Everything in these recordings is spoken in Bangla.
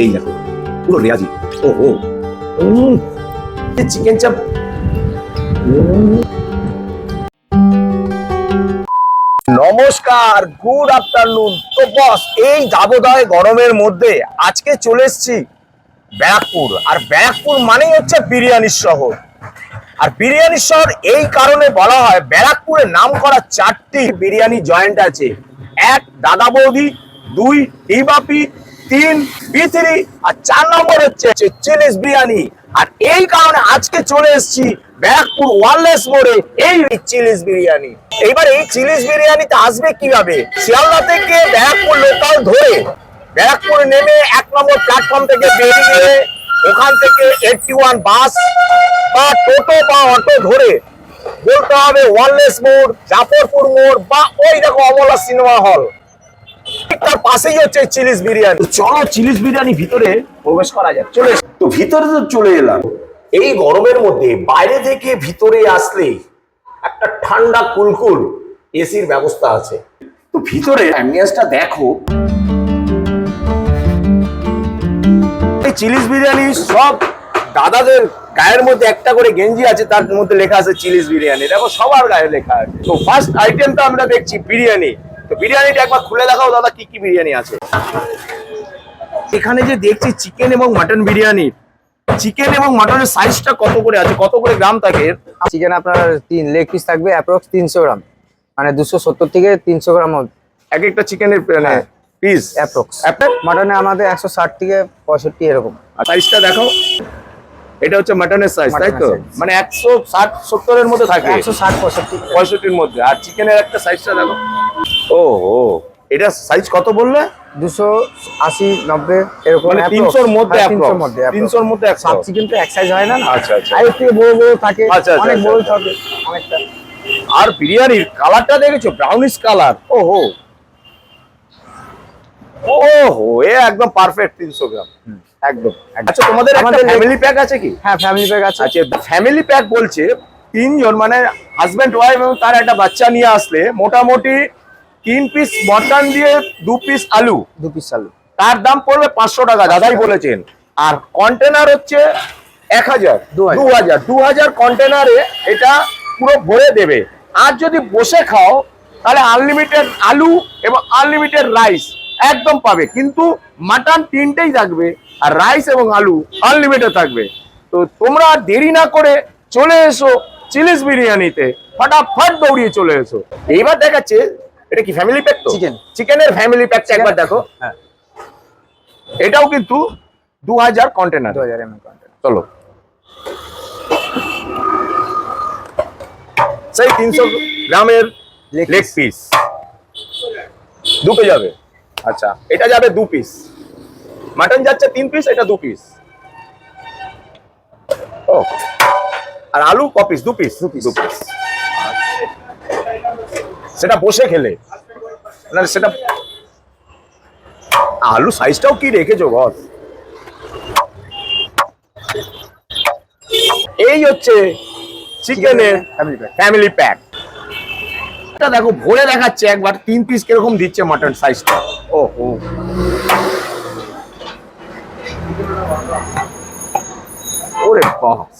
এই দেখো, পুরো রেয়াজি। ও ও। চিকেন চাপ। নমস্কার গুড আফটারনুন তো বস এই দাবদায় গরমের মধ্যে আজকে চলে এসেছি ব্যারাকপুর। আর ব্যারাকপুর মানেই হচ্ছে বিরিয়ানির শহর। আর বিরিয়ানির শহর এই কারণে বলা হয়, ব্যারাকপুরে নাম করা চারটি বিরিয়ানি জয়েন্ট আছে। এক, দাদা বৌদি, দুই, হিবাপি, তিন বিথরি আর চার নম্বর হচ্ছে চিলিস বিরিয়ানি। আর এই কারণে আজকে চলে এসেছি ব্যারাকপুর ওয়ারলেস মোড়ে এই চিলিস বিরিয়ানি। এবার এই চিলিস বিরিয়ানিতে আসবে কীভাবে? শিয়ালদা থেকে ব্যারাকপুর লোকাল ধরে ব্যারাকপুর নেমে এক নম্বর প্ল্যাটফর্ম থেকে বেরিয়ে ওখান থেকে এইটটি ওয়ান বাস বা টোটো বা অটো ধরে বলতে হবে ওয়ারলেস মোড়, জাফরপুর মোড় বা ওই দেখো অমলা সিনেমা হল। তার পাশেই হচ্ছে চিলিস বিরিয়ানি। চলো চিলিস বিরিয়ানি ভিতরে প্রবেশ করা যাক। চলে। তো ভিতরে তো চলে এলাম। এই গরমের মধ্যে বাইরে থেকে ভিতরে আসলে একটা ঠান্ডা কুলকুল এসির ব্যবস্থা আছে। তো ভিতরে অ্যাম্বিয়েন্সটা দেখো। এই চিলিস বিরিয়ানি সব দাদাদের গায়ের মধ্যে একটা করে গেঞ্জি আছে, তার মধ্যে লেখা আছে চিলিস বিরিয়ানি। দেখো সবার গায়ে লেখা আছে। তো ফার্স্ট আইটেমটা আমরা দেখছি বিরিয়ানি। বিরিয়ানিটা একবার খুলে দেখাও দাদা কি কি বিরিয়ানি আছে? এখানে যে দেখছি চিকেন এবং মাটন বিরিয়ানি চিকেন এবং মাটনের সাইজটা কত করে আছে? কত করে গ্রাম থাকে চিকেন আপনার তিন লেগ পিস থাকবে অ্যাপ্রক্স তিনশো গ্রাম। মানে দুশো সত্তর থেকে তিনশো গ্রাম এক একটা চিকেনের। পিস অ্যাপ্রক্স মাটনে আমাদের একশো ষাট থেকে পঁয়ষট্টি এরকম। আর সাইজটা দেখো এটা হচ্ছে মাটনের সাইজ তাই তো? মানে একশো ষাট সত্তরের মধ্যে থাকে। একশো ষাট পঁয়ষট্টি। পঁয়ষট্টির মধ্যে। আর চিকেনের একটা সাইজটা দেখো। ও ও এটা সাইজ কত বললে? দুশো আশি নব্বই এরকম মানে তিনশোর মধ্যে তিনশোর মধ্যে তিনশোর মধ্যে। সাত চিকেন তো এক সাইজ হয় না আচ্ছা, আচ্ছা। আর এর থেকে বড় বড় থাকে। আচ্ছা, আচ্ছা, অনেক আচ্ছা, বড় আচ্ছা। থাকে। অনেকটা। আর বিরিয়ানির কালারটা দেখেছ? ব্রাউনিশ কালার ও হো ও। হো এ একদম পারফেক্ট তিনশো গ্রাম। একদম আচ্ছা তোমাদের একটা আমাদের ফ্যামিলি প্যাক আছে কি? হ্যাঁ ফ্যামিলি প্যাক আছে। আচ্ছা ফ্যামিলি প্যাক বলছে তিনজন মানে হাজব্যান্ড ওয়াইফ এবং তার একটা বাচ্চা নিয়ে আসলে মোটামুটি তিন পিস মটন দিয়ে দু পিস আলু। দু পিস চালু তার দাম পড়বে পাঁচশো টাকা দাদাই বলেছেন। আর কন্টেনার হচ্ছে এক হাজার দু হাজার। দু হাজার। দু হাজার কন্টেনারে এটা পুরো ভরে দেবে। আর যদি বসে খাও তাহলে আনলিমিটেড আলু এবং আনলিমিটেড রাইস একদম পাবে। কিন্তু মাটন তিনটেই থাকবে আর রাইস এবং আলু আনলিমিটেড থাকবে। তো তোমরা দেরি না করে চলে এসো চিলিস বিরিয়ানিতে। ফটাফট দৌড়িয়ে চলে এসো। এইবার দেখাচ্ছে এটা কি ফ্যামিলি প্যাক তো? Chicken. চিকেনের ফ্যামিলি প্যাকটা একবার দেখো। হ্যাঁ। এটাও কিন্তু দু হাজার কন্টেনার দু হাজার এমএল কন্টেন্ট চলো। সেই তিনশো গ্রামের লেগ পিস দুটো যাবে। আচ্ছা এটা যাবে দু পিস মাটন যাচ্ছে তিন পিস এটা দু পিস ও আর আলু ক পিস দু পিস দু পিস দু পিস সেটা বসে খেলে। না সেটা আলু সাইজটাও কি রেখেছো বস এই হচ্ছে চিকেনের ফ্যামিলি প্যাক ফ্যামিলি প্যাক এটা দেখো ভরে দেখাচ্ছে একবার তিন পিস কীরকম দিচ্ছে মাটন সাইজটা ও হো ওরে বাস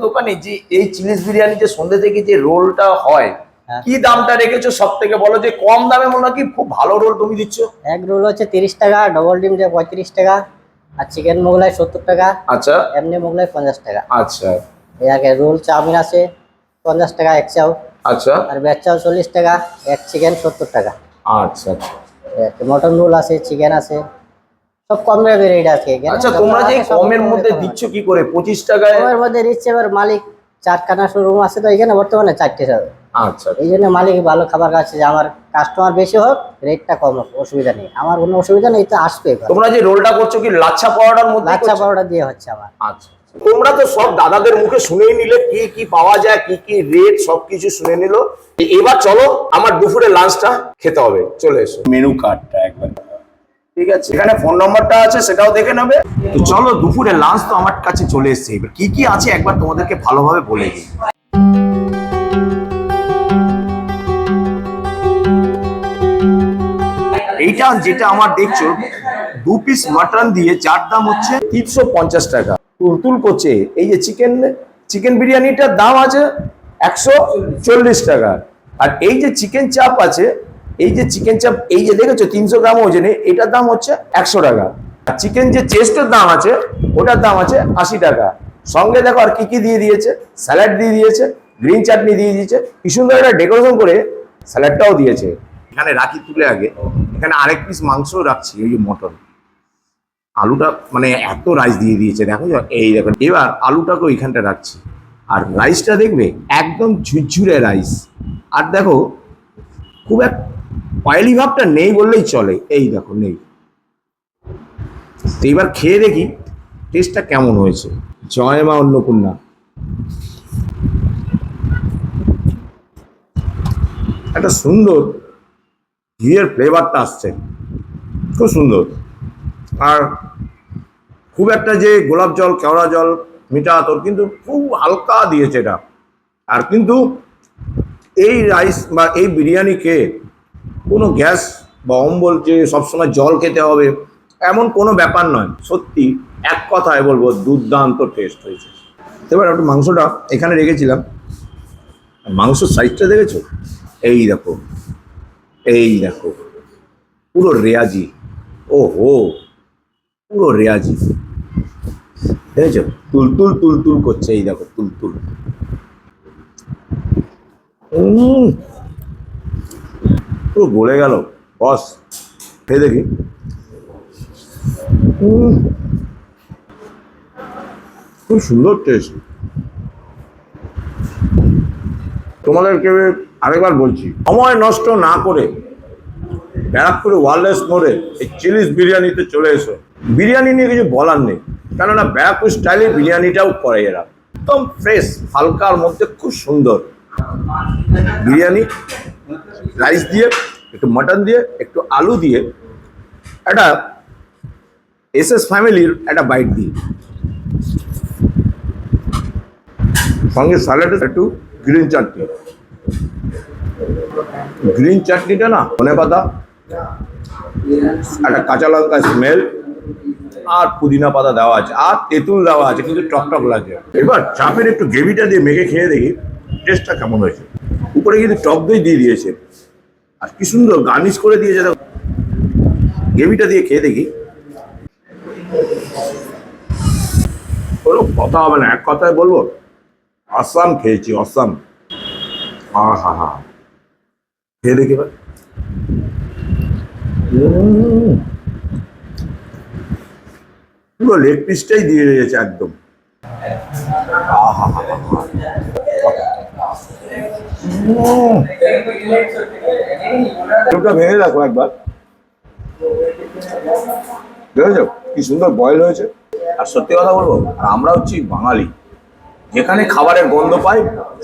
দোকানে যে এই চিলিস বিরিয়ানি যে সন্ধ্যে থেকে যে রোলটা হ্যাঁ। কি দামটা রেখেছো? সব থেকে বলো যে কম দামে মনে হয় কি খুব ভালো রোল তুমি দিচ্ছ। এক রোল হচ্ছে তিরিশ টাকা ডবল ডিম দিয়ে পঁয়ত্রিশ টাকা আর চিকেন মোগলাই সত্তর টাকা আচ্ছা। এমনি মোগলাই পঞ্চাশ টাকা। আচ্ছা। আগে রোল চাউমিন আছে পঞ্চাশ টাকা এক চাউ। আচ্ছা। আর ভেজ চাউ চল্লিশ টাকা এক চিকেন সত্তর টাকা। আচ্ছা আচ্ছা। মটন রোল আছে চিকেন আছে সব কম রেট আছে। আচ্ছা তোমরা যে কমের মধ্যে দিচ্ছ কি করে? পঁচিশ টাকায় কমের মধ্যে দিচ্ছে এবার মালিক চারখানা শোরুম আছে তো এখানে বর্তমানে চারটে আচ্ছা এই জন্য মালিক ভালো খাবার খাচ্ছে যে আমার কাস্টমার বেশি হোক রেটটা কম হোক অসুবিধা নেই। আমার কোনো অসুবিধা নেই তো আসবে তোমরা যে রোলটা করছ কি লাচ্ছা পাউডার মধ্যে লাচ্ছা পাউডার দিয়ে হচ্ছে আমার। আচ্ছা তোমরা তো সব দাদাদের মুখে শুনেই নিলে কি কি পাওয়া যায় কি কি রেট সবকিছু শুনে নিল। এবার চলো আমার দুপুরে লাঞ্চটা খেতে হবে। চলে এসো। মেনু কার্ডটা একবার। ঠিক আছে। এখানে ফোন নম্বরটা আছে সেটাও দেখে নেবে। তো চলো দুপুরে লাঞ্চ তো আমার কাছে চলে এসেছে। এবার কি কি আছে একবার তোমাদেরকে ভালোভাবে বলে দিই। এইটা যেটা আমার দেখছ দু পিস মাটন দিয়ে যার দাম হচ্ছে তিনশো পঞ্চাশ টাকা। তুলতুল করছে। এই যে চিকেন চিকেন বিরিয়ানিটার দাম আছে একশো চল্লিশ টাকা। আর এই যে চিকেন চাপ আছে এই যে চিকেন চাপ এই যে দেখেছ তিনশো গ্রাম ওজনে এটার দাম হচ্ছে একশো টাকা। আর চিকেন যে চেস্টের দাম আছে ওটার দাম আছে আশি টাকা। সঙ্গে দেখো আর কি কি দিয়ে দিয়েছে? স্যালাড দিয়ে দিয়েছে গ্রিন চাটনি দিয়ে দিয়েছে। কি সুন্দর একটা ডেকোরেশন করে স্যালাডটাও দিয়েছে। এখানে রাখি তুলে আগে। এখানে আরেক পিস মাংস রাখছি ওই যে মটন। আলুটা মানে এত রাইস দিয়ে দিয়েছে, দেখো এই দেখো, এবার আলুটাকে ওইখানটা রাখছি। আর রাইসটা দেখবে, একদম ঝুরঝুরে রাইস আর দেখো, খুব এক অয়েলি ভাবটা নেই বললেই চলে, এই দেখো, নেই। তো এবার খেয়ে দেখি টেস্টটা কেমন হয়েছে। জয় মা অন্নপূর্ণা। একটা সুন্দর ঘিয়ের ফ্লেভারটা আসছে। খুব সুন্দর। আর খুব একটা যে গোলাপ জল, কেওড়া জল মিঠা তোর কিন্তু খুব হালকা দিয়েছে এটা। আর কিন্তু এই রাইস বা এই বিরিয়ানি খেয়ে কোনো গ্যাস বা অম্বল যে সবসময় জল খেতে হবে, এমন কোনো ব্যাপার নয়। সত্যি এক কথায় বলব, দুর্দান্ত টেস্ট হয়েছে। এবার একটু মাংসটা এখানে রেখেছিলাম। মাংসর সাইজটা দেখেছ? এই দেখো। এই দেখো, পুরো রেয়াজি ও হো পুরো রেয়াজি। দেখেছ? তুলতুল তুলতুল করছে এই দেখো, তুলতুল। পুরো গলে গেল, বস, খেয়ে দেখি। খুব সুন্দর টেস্ট তোমাদেরকে আরেকবার বলছি, সময় নষ্ট না করে ব্যারাকপুরে ওয়ারলেস মোড়ে এই চিলিস বিরিয়ানিতে চলে এসো। বিরিয়ানি নিয়ে কিছু বলার নেই, কেননা ব্যারাকপুর স্টাইলে বিরিয়ানিটাও করে এরা। একদম ফ্রেশ হালকার মধ্যে খুব সুন্দর। বিরিয়ানি রাইস দিয়ে, একটু মাটন দিয়ে, একটু আলু দিয়ে, একটা এস এস ফ্যামিলির একটা বাইট দিই সঙ্গে স্যালাডে একটু গ্রিন চাটনি গ্রিন চাটনিটা না, ধনে পাতা, একটা কাঁচা লঙ্কা স্মেল আর পুদিনা পাতা দেওয়া আছে, আর তেঁতুল দেওয়া আছে, কিন্তু টক টক লাগে এবার চাপের একটু গ্রেভিটা দিয়ে মেখে খেয়ে দেখি টেস্টটা কেমন হয়েছে। উপরে কিন্তু টক দই দিয়ে দিয়েছে। আর কি সুন্দর গার্নিশ করে দিয়েছে গ্রেভিটা দিয়ে খেয়ে দেখি। কোনো কথা হবে না, এক কথায় বলব, আসাম খেয়েছি, আসাম। আহা হা। খেয়ে দেখি এবার। পুরো লেগ পিসটাই দিয়ে দিয়েছে একদম। আলুটা ভেঙে রাখো একবার। দেখেছ? কি সুন্দর বয়েল হয়েছে। আর সত্যি কথা বলব আমরা হচ্ছি বাঙালি। যেখানে খাবারের গন্ধ পাই,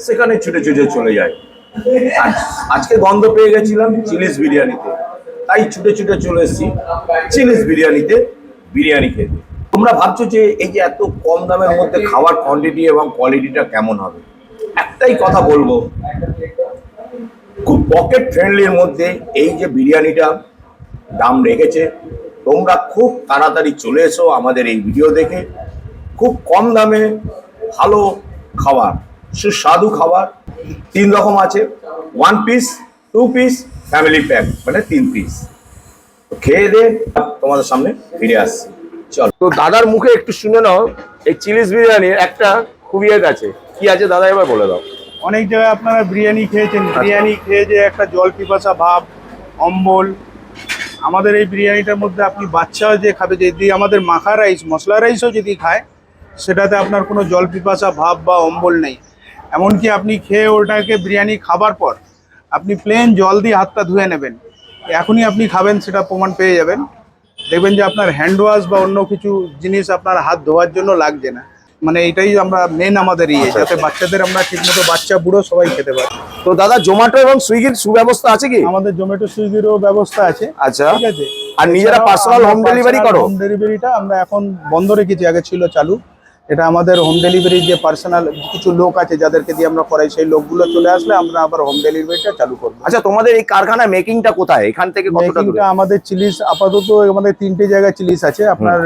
সেখানে ছুটে ছুটে চলে যায়। আজকে গন্ধ পেয়ে গেছিলাম চিলিস বিরিয়ানিতে। তাই ছুটে ছুটে চলে এসেছি চিলিস বিরিয়ানিতে বিরিয়ানি খেতে। তোমরা ভাবছ যে এই যে এত কম দামের মধ্যে খাওয়ার কোয়ান্টিটি এবং কোয়ালিটিটা কেমন হবে? একটাই কথা বলব, খুব পকেট ফ্রেন্ডলির মধ্যে এই যে বিরিয়ানিটা দাম রেখেছে, তোমরা খুব তাড়াতাড়ি চলে এসো আমাদের এই ভিডিও দেখে। খুব কম দামে ভালো খাবার, সুস্বাদু খাবার তিন রকম আছে। One piece two piece family pack মানে তিন পিস খেয়ে দে তোমাদের সামনে ফিরে আসছি। চল। তো দাদার মুখে একটু শুনে নাও এই চিলিস বিরিয়ানির একটা খুবিয়ত আছে। কি আছে দাদা এবার বলে দাও। অনেক জায়গায় আপনারা বিরিয়ানি খেয়েছেন। বিরিয়ানি খেয়ে যে একটা জল পিপাসা ভাব অম্বল। আমাদের এই বিরিয়ানিটার মধ্যে আপনি বাচ্চাও যে খাবে যদি আমাদের মাখা রাইস মশলা রাইসও যদি খায় সেটাতে আপনার কোনো জল পিপাসা ভাব বা অম্বল নেই। এমনকি আপনি খেয়ে ওটাকে বিরিয়ানি খাবার পর আপনি প্লেন জল দিয়ে হাতটা ধুয়ে নেবেন। এখনই আপনি খাবেন সেটা প্রমাণ পেয়ে যাবেন। দেখবেন যে আপনার হ্যান্ড ওয়াশ বা অন্য কিছু জিনিস আপনার হাত ধোয়ার জন্য লাগছে না। মানে এটাই আমরা মেন আমাদের ইয়ে যাতে বাচ্চাদের আমরা ঠিকমতো বাচ্চা বুড়ো সবাই খেতে পারি। তো দাদা জোম্যাটো এবং সুইগির সুব্যবস্থা আছে কি? আমাদের জোম্যাটো সুইগিরও ব্যবস্থা আছে। আচ্ছা। ঠিক আছে। আর নিজেরা পার্সোনাল হোম ডেলিভারি করো? হোম ডেলিভারিটা আমরা এখন বন্ধ রেখেছি আগে ছিল চালু। এটা আমাদের হোম ডেলিভারি যে পার্সোনাল কিছু লোক আছে যাদেরকে দিয়ে আমরা করাই সেই লোকগুলো চলে আসলে আমরা আবার হোম ডেলিভারিটা চালু করব। আচ্ছা তোমাদের এই কারখানা মেকিংটা কোথায়? এখান থেকে কতটা দূরে? আমাদের চিলিস আপাতত আমাদের তিনটে জায়গায় চিলিস আছে। আপনার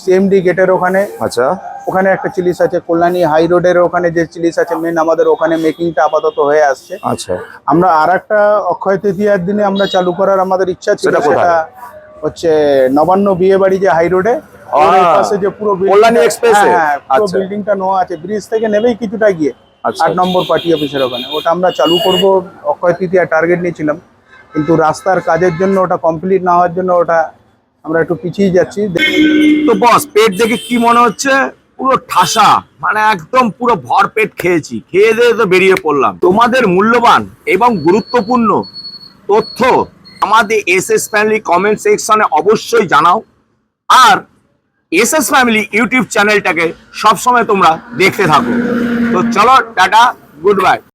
সিএমডি গেটের ওখানে। আচ্ছা। ওখানে একটা চিলিস আছে কল্যাণী হাই রোডের ওখানে যে চিলিস আছে মেন আমাদের ওখানে মেকিংটা আপাতত হয়ে আসছে। আচ্ছা। আমরা আর একটা অক্ষয় তৃতীয়ার দিনে আমরা চালু করার আমাদের ইচ্ছা ছিল সেটা হচ্ছে নবান্ন বিয়ে বাড়ি যে হাই রোডে পাশে যে পুরো কল্যাণী টা- হ্যাঁ, হ্যাঁ, পুরো আচ্ছা। বিল্ডিংটা নেওয়া আছে। ব্রিজ থেকে নেবেই কিছুটা গিয়ে। আচ্ছা। আট নম্বর পার্টি অফিসের ওখানে। ওটা আমরা চালু করব অক্ষয় তৃতীয়া টার্গেট নিয়েছিলাম। কিন্তু রাস্তার কাজের জন্য ওটা কমপ্লিট না হওয়ার জন্য ওটা আমরা একটু পিছিয়ে যাচ্ছি। তো বস পেট দেখে কি মনে হচ্ছে? পুরো ঠাসা। মানে একদম পুরো ভর পেট খেয়েছি। খেয়ে দিয়ে তো বেরিয়ে পড়লাম। তোমাদের মূল্যবান এবং গুরুত্বপূর্ণ তথ্য আমাদের এস এস ফ্যামিলি কমেন্ট সেকশনে অবশ্যই জানাও। আর এস এস ফ্যামিলি ইউটিউব চ্যানেলটাকে সবসময় তোমরা দেখতে থাকো। তো চলো টাটা গুড বাই।